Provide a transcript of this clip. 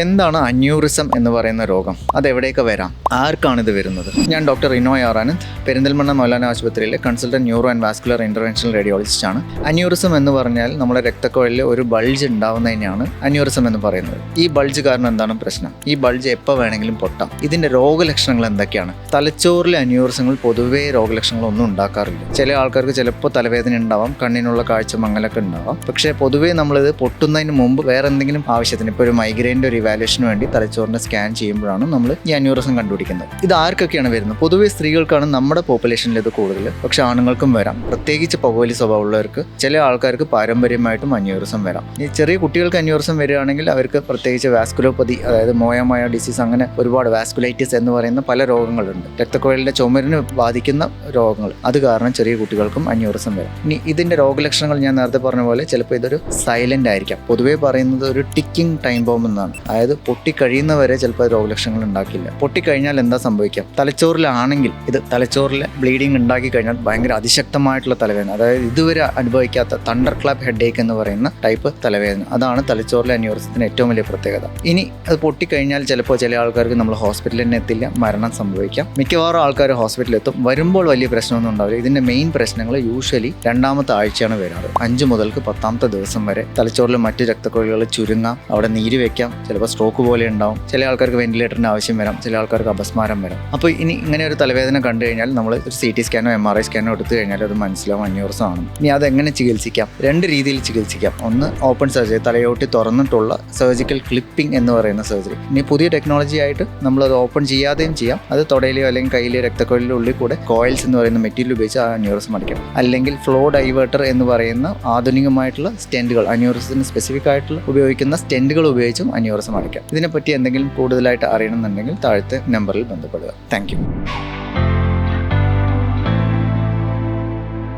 എന്താണ് അന്യൂറിസം എന്ന് പറയുന്ന രോഗം? അത് എവിടെയൊക്കെ വരാം? ആർക്കാണ് ഇത് വരുന്നത്? ഞാൻ ഡോക്ടർ റിനോയ് ആറാനന്ദ് പെരിന്തൽമണ്ണ മൗലാന ആശുപത്രിയിലെ consultant neuro and vascular intervention radiologist ആണ്. അന്യൂറിസം എന്ന് പറഞ്ഞാൽ നമ്മുടെ രക്തക്കുഴലിൽ ഒരു ബൾജ് ഉണ്ടാവുന്നതിനെയാണ് അന്യൂറിസം എന്ന് പറയുന്നത്. ഈ ബൾജ് കാരണം എന്താണ് പ്രശ്നം? ഈ ബൾജ് എപ്പോൾ വേണമെങ്കിലും പൊട്ടാം. ഇതിന്റെ രോഗലക്ഷണങ്ങൾ എന്തൊക്കെയാണ്? തലച്ചോറിലെ അന്യൂറിസങ്ങൾ പൊതുവേ രോഗലക്ഷണങ്ങളൊന്നും ഉണ്ടാക്കാറില്ല. ചില ആൾക്കാർക്ക് ചിലപ്പോൾ തലവേദന ഉണ്ടാവാം കണ്ണിനുള്ള കാഴ്ച മങ്ങലൊക്കെ ഉണ്ടാവാം. പക്ഷേ പൊതുവേ നമ്മളിത് പൊട്ടുന്നതിന് മുമ്പ് വേറെ എന്തെങ്കിലും ആവശ്യത്തിന് ഇപ്പോൾ ഒരു മൈഗ്രെയിന്റെ ഒരു ഇവാലുവേഷന് വേണ്ടി തലച്ചോറിനെ സ്കാൻ ചെയ്യുമ്പോഴാണ് നമ്മൾ ഈ അന്യൂറിസം കണ്ടുപിടിക്കുന്നത്. ഇത് ആർക്കൊക്കെയാണ് വരുന്നത്? പൊതുവേ സ്ത്രീകൾക്കാണ് നമ്മുടെ പോപ്പുലേഷനിൽ ഇത് കൂടുതൽ പക്ഷെ ആണുങ്ങൾക്കും വരാം. പ്രത്യേകിച്ച് പകോലി സ്വഭാവമുള്ളവർക്ക് ചില ആൾക്കാർക്ക് പാരമ്പര്യമായിട്ടും അന്യൂറിസം വരാം. ഈ ചെറിയ കുട്ടികൾക്ക് അന്യൂറിസം വരികയാണെങ്കിൽ അവർക്ക് പ്രത്യേകിച്ച് വാസ്കുലോപ്പതി അതായത് മോയമായ ഡിസീസ് അങ്ങനെ ഒരുപാട് വാസ്കുലൈറ്റിസ് എന്ന് പറയുന്ന പല രോഗങ്ങളുണ്ട്. രക്തക്കുഴലിന്റെ ചുമരിന് ബാധിക്കുന്ന രോഗങ്ങൾ അത് കാരണം ചെറിയ കുട്ടികൾക്കും അന്യൂറിസം വരാം. ഇനി ഇതിന്റെ രോഗലക്ഷണങ്ങൾ ഞാൻ നേരത്തെ പറഞ്ഞ പോലെ ചിലപ്പോൾ ഇതൊരു സൈലന്റ് ആയിരിക്കാം. പൊതുവേ പറയുന്നത് ഒരു ടിക്കിംഗ് ടൈം ബോംബ് എന്നാണ്. അതായത് പൊട്ടിക്കഴിയുന്നവരെ ചിലപ്പോൾ രോഗലക്ഷണങ്ങൾ ഉണ്ടാക്കില്ല. പൊട്ടിക്കഴിഞ്ഞാൽ എന്താ സംഭവിക്കാം? തലച്ചോറിലാണെങ്കിൽ ഇത് തലച്ചോറിലെ ബ്ലീഡിങ് ഉണ്ടാക്കി കഴിഞ്ഞാൽ ഭയങ്കര അതിശക്തമായിട്ടുള്ള തലവേദന. അതായത് ഇതുവരെ അനുഭവിക്കാത്ത തണ്ടർ ക്ലാപ്പ് ഹെഡേക്ക് എന്ന് പറയുന്ന ടൈപ്പ് തലവേദന. അതാണ് തലച്ചോറിലെ അന്യൂറിസത്തിന് ഏറ്റവും വലിയ പ്രത്യേകത. ഇനി അത് പൊട്ടിക്കഴിഞ്ഞാൽ ചിലപ്പോൾ ചില ആൾക്കാർക്ക് നമ്മൾ ഹോസ്പിറ്റലിൽ തന്നെ എത്തില്ല മരണം സംഭവിക്കാം. മിക്കവാറും ആൾക്കാർ ഹോസ്പിറ്റലിൽ എത്തും. വരുമ്പോൾ വലിയ പ്രശ്നമൊന്നും ഉണ്ടാവില്ല. ഇതിന്റെ മെയിൻ പ്രശ്നങ്ങൾ യൂഷ്വലി രണ്ടാമത്തെ ആഴ്ചയാണ് വരാറ്. അഞ്ച് മുതൽക്ക് പത്താമത്തെ ദിവസം വരെ തലച്ചോറിലെ മറ്റ് രക്തക്കുഴലുകൾ ചുരുങ്ങാം. അവിടെ നീര് വെക്കാം. ചിലപ്പോൾ സ്ട്രോക്ക് പോലെ ഉണ്ടാവും. ചില ആൾക്കാർക്ക് വെന്റിലേറ്ററിന്റെ ആവശ്യം വരാം. ചില ആൾക്കാർക്ക് അപസ്മാരം വരാം. അപ്പോൾ ഇനി ഇങ്ങനെ ഒരു തലവേദന കണ്ടു കഴിഞ്ഞാൽ നമ്മൾ ഒരു സി ടി സ്കാനോ എം ആർ ഐ സ്കാനോ എടുത്തു കഴിഞ്ഞാൽ അത് മനസ്സിലാവും അന്യൂറിസം ആണ് ഇനി അത് എങ്ങനെ ചികിത്സിക്കാം? രണ്ട് രീതിയിൽ ചികിത്സിക്കാം. ഒന്ന് ഓപ്പൺ സർജറി തലയോട്ടി തുറന്നിട്ടുള്ള സർജിക്കൽ ക്ലിപ്പിംഗ് എന്ന് പറയുന്ന സർജറി ഇനി പുതിയ ടെക്നോളജി ആയിട്ട് നമ്മൾ അത് ഓപ്പൺ ചെയ്യാതെയും ചെയ്യാം. അത് തുടയിലെയോ അല്ലെങ്കിൽ കയ്യിലെ രക്തക്കൊഴിലോ ഉള്ളിൽ കൂടെ കോയിൽസ് എന്ന് പറയുന്ന മെറ്റീരിയൽ ഉപയോഗിച്ച് ആ അന്യൂറിസം അടിക്കാം അല്ലെങ്കിൽ ഫ്ലോ ഡൈവേർട്ടർ എന്ന് പറയുന്ന ആധുനികമായിട്ടുള്ള സ്റ്റെന്റുകൾ അന്യൂറിസത്തിന് സ്പെസിഫിക് ആയിട്ടുള്ള ഉപയോഗിക്കുന്ന സ്റ്റെന്റുകൾ ഉപയോഗിച്ചും അന്യൂറിസം അടിക്കാം ഇതിനെപ്പറ്റി എന്തെങ്കിലും കൂടുതലായിട്ട് അറിയണമെന്നുണ്ടെങ്കിൽ താഴത്തെ നമ്പറിൽ ബന്ധപ്പെടുക. താങ്ക്